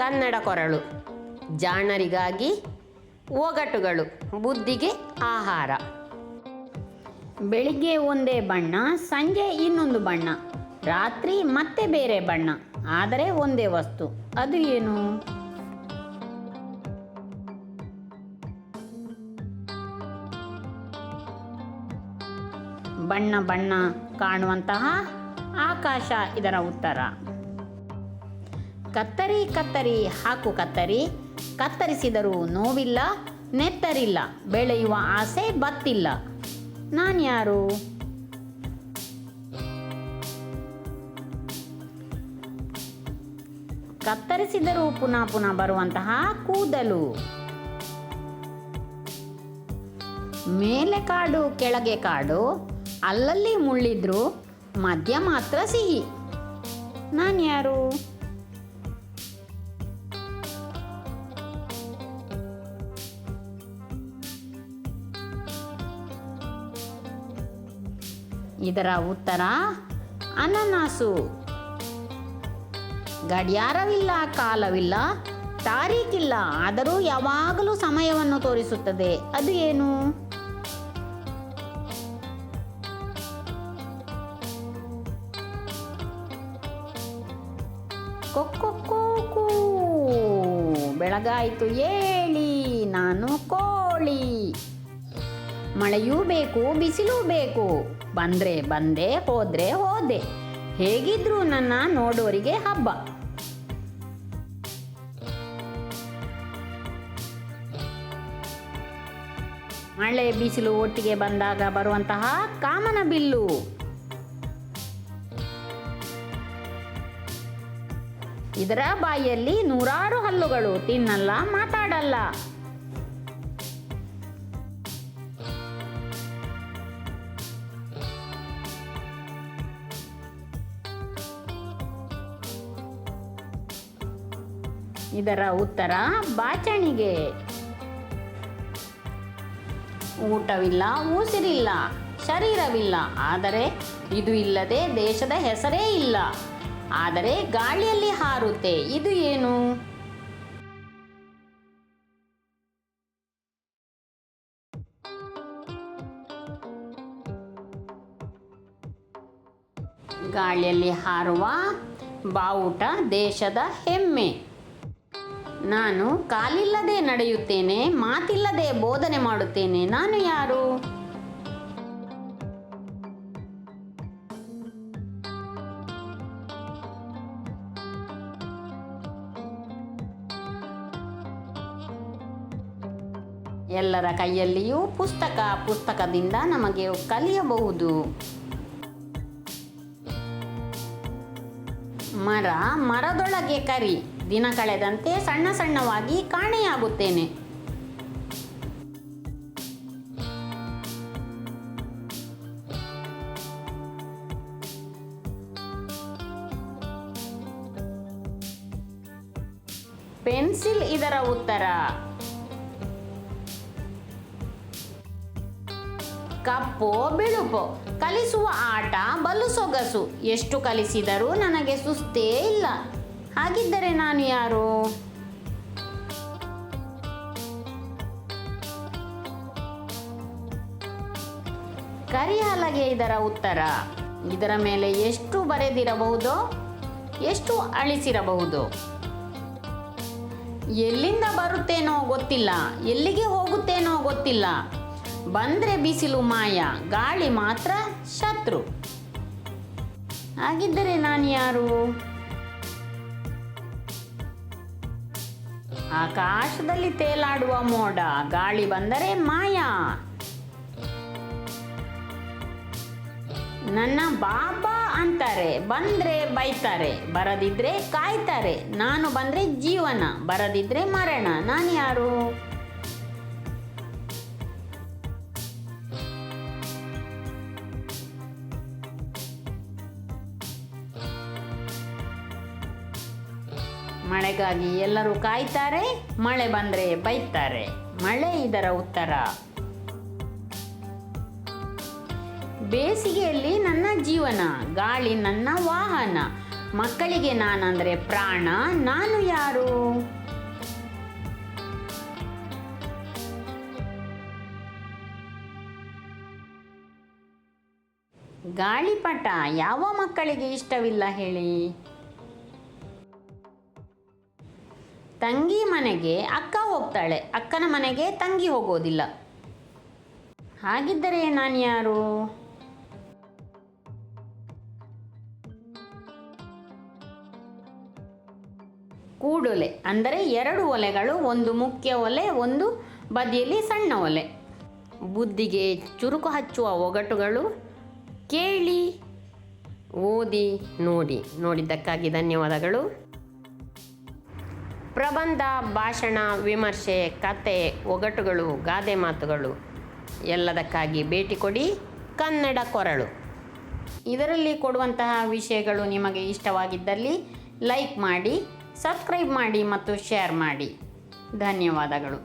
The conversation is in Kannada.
ಕನ್ನಡ ಕೊರಳು. ಜಾಣರಿಗಾಗಿ ಒಗಟುಗಳು ಬುದ್ಧಿಗೆ ಆಹಾರ. ಬೆಳಿಗ್ಗೆ ಒಂದೇ ಬಣ್ಣ, ಸಂಜೆ ಇನ್ನೊಂದು ಬಣ್ಣ, ರಾತ್ರಿ ಮತ್ತೆ ಬೇರೆ ಬಣ್ಣ, ಆದರೆ ಒಂದೇ ವಸ್ತು. ಅದು ಏನು? ಬಣ್ಣ ಬಣ್ಣ ಕಾಣುವಂತಹ ಆಕಾಶ ಇದರ ಉತ್ತರ. ಕತ್ತರಿ ಕತ್ತರಿ, ಹಾಕು ಕತ್ತರಿ. ಕತ್ತರಿಸಿದರೂ ನೋವಿಲ್ಲ, ನೆತ್ತರಿಲ್ಲ. ಬೆಳೆಯುವ ಆಸೆ ಬತ್ತಿಲ್ಲ. ನಾನು ಯಾರು? ಕತ್ತರಿಸಿದರೂ ಪುನಃ ಪುನಃ ಬರುವಂತಹ ಕೂದಲು. ಮೇಲೆ ಕಾಡು, ಕೆಳಗೆ ಕಾಡು. ಅಲ್ಲಲ್ಲಿ ಮುಳ್ಳಿದ್ರು ಮಧ್ಯ ಮಾತ್ರ ಸಿಹಿ. ನಾನು ಯಾರು? ಇದರ ಉತ್ತರ ಅನನಾಸು. ಗಡಿಯಾರವಿಲ್ಲ, ಕಾಲವಿಲ್ಲ, ತಾರೀಕಿಲ್ಲ, ಆದರೂ ಯಾವಾಗಲೂ ಸಮಯವನ್ನು ತೋರಿಸುತ್ತದೆ. ಅದು ಏನು? ಕೊಕ್ಕೊಕ್ಕೋಕೂ. ಬೆಳಗಾಯಿತು ಏಳಿ, ನಾನು ಕೋಳಿ. ಮಳೆಯೂ ಬೇಕು, ಬಿಸಿಲೂ ಬೇಕು. ಬಂದ್ರೆ ಬಂದೆ, ಹೋದ್ರೆ ಹೋದೆ. ಹೇಗಿದ್ರು ನನ್ನ ನೋಡೋರಿಗೆ ಹಬ್ಬ. ಮಳೆ ಬಿಸಿಲು ಒಟ್ಟಿಗೆ ಬಂದಾಗ ಬರುವಂತಹ ಕಾಮನ ಬಿಲ್ಲು. ಇದರ ಬಾಯಿಯಲ್ಲಿ ನೂರಾರು ಹಲ್ಲುಗಳು, ತಿನ್ನಲ್ಲ, ಮಾತಾಡಲ್ಲ. ಇದರ ಉತ್ತರ, ಬಾಚಣಿಗೆ. ಊಟವಿಲ್ಲ, ಉಸಿರಿಲ್ಲ, ಶರೀರವಿಲ್ಲ. ಆದರೆ ಇದು ಇಲ್ಲದೆ ದೇಶದ ಹೆಸರೇ ಇಲ್ಲ. ಆದರೆ ಗಾಳಿಯಲ್ಲಿ ಹಾರುತ್ತೆ. ಇದು ಏನು? ಗಾಳಿಯಲ್ಲಿ ಹಾರುವ ಬಾವುಟ ದೇಶದ ಹೆಮ್ಮೆ. ನಾನು ಕಾಲಿಲ್ಲದೆ ನಡೆಯುತ್ತೇನೆ ಮಾತಿಲ್ಲದೆ ಬೋಧನೆ ಮಾಡುತ್ತೇನೆ. ನಾನು ಯಾರು? ಎಲ್ಲರ ಕೈಯಲ್ಲಿಯೂ ಪುಸ್ತಕ ಪುಸ್ತಕದಿಂದ ನಮಗೆ ಕಲಿಯಬಹುದು. ಮರ ಮರದೊಳಗೆ ಕರಿ. ದಿನ ಕಳೆದಂತೆ ಸಣ್ಣ ಸಣ್ಣವಾಗಿ ಕಾಣೆಯಾಗುತ್ತೇನೆ. ಪೆನ್ಸಿಲ್ ಇದರ ಉತ್ತರ. ಕಪ್ಪೋ ಬಿಳುಪು. ಕಲಿಸುವ ಆಟ ಬಲು ಸೊಗಸು. ಎಷ್ಟು ಕಲಿಸಿದರೂ ನನಗೆ ಸುಸ್ತೇ ಇಲ್ಲ. ಹಾಗಿದ್ದರೆ ನಾನು ಯಾರು? ಕರಿಹಲಗೆ ಇದರ ಉತ್ತರ. ಇದರ ಮೇಲೆ ಎಷ್ಟು ಬರೆದಿರಬಹುದು? ಎಷ್ಟು ಅಳಿಸಿರಬಹುದು? ಎಲ್ಲಿಂದ ಬರುತ್ತೇನೋ ಗೊತ್ತಿಲ್ಲ. ಎಲ್ಲಿಗೆ ಹೋಗುತ್ತೇನೋ ಗೊತ್ತಿಲ್ಲ. ಬಂದ್ರೆ ಬಿಸಿಲು ಮಾಯ, ಗಾಳಿ ಮಾತ್ರ ಶತ್ರು. ಹಾಗಿದ್ದರೆ ನಾನು ಯಾರು? ಆಕಾಶದಲ್ಲಿ ತೇಲಾಡುವ ಮೋಡ, ಗಾಳಿ ಬಂದರೆ ಮಾಯ. ನನ್ನ ಬಾಬಾ ಅಂತಾರೆ, ಬಂದ್ರೆ ಬೈತಾರೆ, ಬರದಿದ್ರೆ ಕಾಯ್ತಾರೆ. ನಾನು ಬಂದ್ರೆ ಜೀವನ, ಬರದಿದ್ರೆ ಮರಣ. ನಾನು ಯಾರು? ಮಳೆಗಾಗಿ ಎಲ್ಲರೂ ಕಾಯ್ತಾರೆ, ಮಳೆ ಬಂದ್ರೆ ಬೈತಾರೆ. ಮಳೆ ಇದರ ಉತ್ತರ. ಬೇಸಿಗೆಯಲ್ಲಿ ನನ್ನ ಜೀವನ, ಗಾಳಿ ನನ್ನ ವಾಹನ. ಮಕ್ಕಳಿಗೆ ನಾನಂದರೆ ಪ್ರಾಣ, ನಾನು ಯಾರು? ಗಾಳಿಪಟ ಯಾವ ಮಕ್ಕಳಿಗೆ ಇಷ್ಟವಿಲ್ಲ ಹೇಳಿ? ತಂಗಿ ಮನೆಗೆ ಅಕ್ಕ ಹೋಗ್ತಾಳೆ. ಅಕ್ಕನ ಮನೆಗೆ ತಂಗಿ ಹೋಗೋದಿಲ್ಲ. ಹಾಗಿದ್ದರೆ ನಾನು ಯಾರು? ಕೂಡೊಲೆ, ಅಂದರೆ ಎರಡು ಒಲೆಗಳು, ಒಂದು ಮುಖ್ಯ ಒಲೆ, ಒಂದು ಬದಿಯಲ್ಲಿ ಸಣ್ಣ ಒಲೆ. ಬುದ್ಧಿಗೆ ಚುರುಕು ಹಚ್ಚುವ ಒಗಟುಗಳು, ಕೇಳಿ, ಓದಿ, ನೋಡಿ. ನೋಡಿದ್ದಕ್ಕಾಗಿ ಧನ್ಯವಾದಗಳು. ಪ್ರಬಂಧ, ಭಾಷಣ, ವಿಮರ್ಶೆ, ಕತೆ, ಒಗಟುಗಳು, ಗಾದೆ ಮಾತುಗಳು. ಎಲ್ಲದಕ್ಕಾಗಿ ಭೇಟಿ ಕೊಡಿ ಕನ್ನಡ ಕೊರಳು. ಇದರಲ್ಲಿ ಕೊಡುವಂತಹ ವಿಷಯಗಳು ನಿಮಗೆ ಇಷ್ಟವಾಗಿದ್ದಲ್ಲಿ ಲೈಕ್ ಮಾಡಿ, ಸಬ್ಸ್ಕ್ರೈಬ್ ಮಾಡಿ ಮತ್ತು ಶೇರ್ ಮಾಡಿ. ಧನ್ಯವಾದಗಳು.